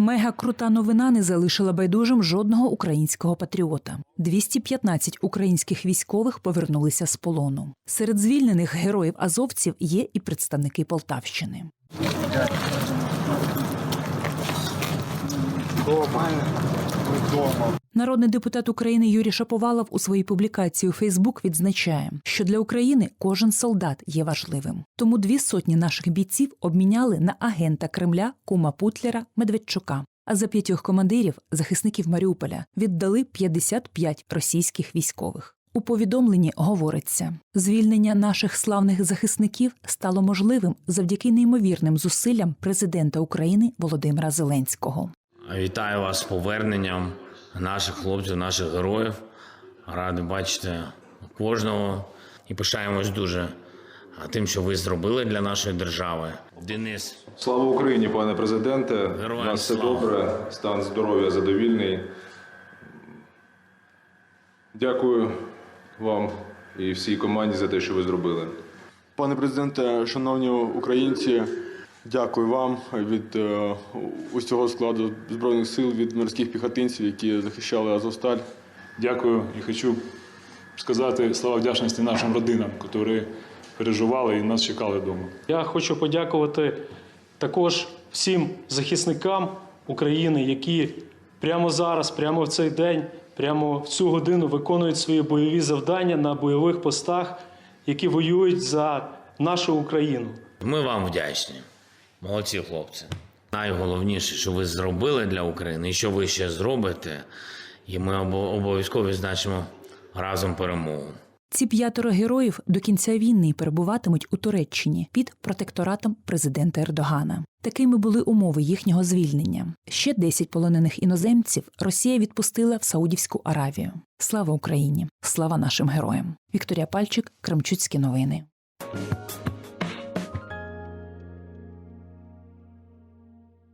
Мега крута новина не залишила байдужим жодного українського патріота. 215 українських військових повернулися з полону. Серед звільнених героїв азовців є і представники Полтавщини. Народний депутат України Юрій Шаповалов у своїй публікації у Фейсбук відзначає, що для України кожен солдат є важливим. Тому дві сотні наших бійців обміняли на агента Кремля Кума Путлера Медведчука. А за п'ятьох командирів, захисників Маріуполя, віддали 55 російських військових. У повідомленні говориться, звільнення наших славних захисників стало можливим завдяки неймовірним зусиллям президента України Володимира Зеленського. Вітаю вас з поверненням наших хлопців, наших героїв. Радий бачити кожного і пишаємось дуже тим, що ви зробили для нашої держави. Денис, Слава Україні, пане президенте. Героям У нас все слава. добре, стан здоров'я задовільний. Дякую вам і всій команді за те, що ви зробили. Пане президенте, шановні українці, дякую вам від е, усього складу збройних сил, від морських піхотинців, які захищали Азовсталь. Дякую і хочу сказати слова вдячності нашим родинам, які переживали і нас чекали вдома. Я хочу подякувати також всім захисникам України, які прямо зараз, прямо в цей день, прямо в цю годину виконують свої бойові завдання на бойових постах, які воюють за нашу Україну. ми вам вдячні. Молодці хлопці. Найголовніше, що ви зробили для України і що ви ще зробите, і ми обов'язково відзначимо разом перемогу. Ці п'ятеро героїв до кінця війни перебуватимуть у Туреччині під протекторатом президента Ердогана. Такими були умови їхнього звільнення. Ще 10 полонених іноземців Росія відпустила в Саудівську Аравію. Слава Україні! Слава нашим героям! Вікторія Пальчик, Кремчуцькі новини.